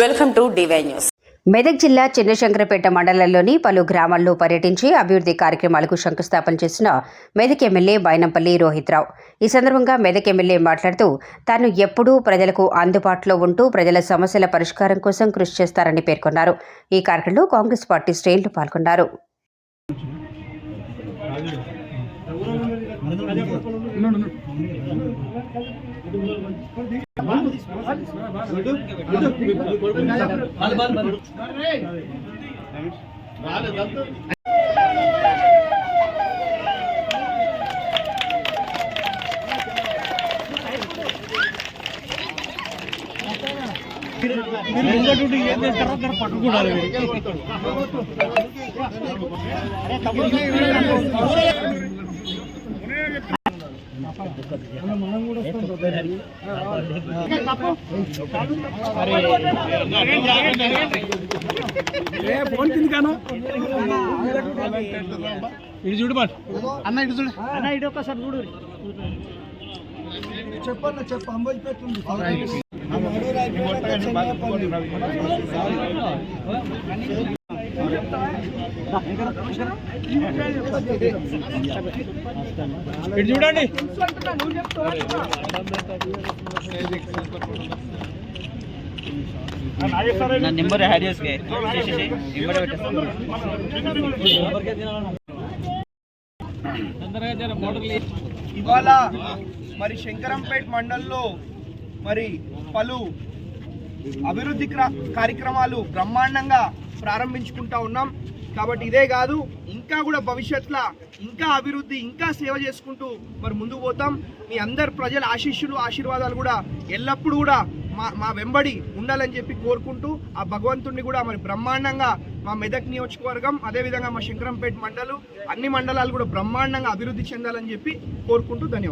Welcome to DY news. Medak జిల్లా చిన్నశంకరపేట మండలంలోని పలు గ్రామాల్లో పర్యటించి అభివృద్ధి కార్యక్రమాలకు శంకుస్థాపన చేసిన మెదక్ ఎమ్మెల్యే బైనంపల్లి రోహిత్రావు. ఈ సందర్భంగా మెదక్ ఎమ్మెల్యే మాట్లాడుతూ తాను ఎప్పుడూ ప్రజలకు అందుబాటులో ఉంటూ ప్రజల సమస్యల పరిష్కారం కోసం కృషి చేస్తారని పేర్కొన్నారు. ఈ కార్యక్రమంలో కాంగ్రెస్ పార్టీ శ్రేణులు పాల్గొన్నారు. రాలేదంతా డ్యూటీ ఏం చేస్తారో దాన్ని పట్టుకున్నారు తమ్ముడు ఇటు చూడు బాట్ అన్న ఇటు చూడు అన్న ఇటు ఒక్కసారి చూడు చెప్పన్న చెప్ప. అంబోజ్ పెట్టుంది ఇటు చూడండి. నా నెంబర్ హ్యాడ్ చేసుకో నెంబర్ పెట్టేస్తాను. ఇవాళ మరి శంకరంపేట్ మండల్లో మరి పలు అభివృద్ధి కార్యక్రమాలు బ్రహ్మాండంగా ప్రారంభించుకుంటా ఉన్నాం. కాబట్టి ఇదే కాదు ఇంకా కూడా భవిష్యత్తులో ఇంకా అభివృద్ధి ఇంకా సేవ చేసుకుంటూ మరి ముందుకు పోతాం. మీ అందరు ప్రజల ఆశీస్సులు ఆశీర్వాదాలు కూడా ఎల్లప్పుడూ కూడా మా మా వెంబడి ఉండాలని చెప్పి కోరుకుంటూ ఆ భగవంతుడిని కూడా మరి బ్రహ్మాండంగా మా మెదక్ నియోజకవర్గం అదేవిధంగా మా శంకరంపేట మండలు అన్ని మండలాలు కూడా బ్రహ్మాండంగా అభివృద్ధి చెందాలని చెప్పి కోరుకుంటూ ధన్యవాదాలు.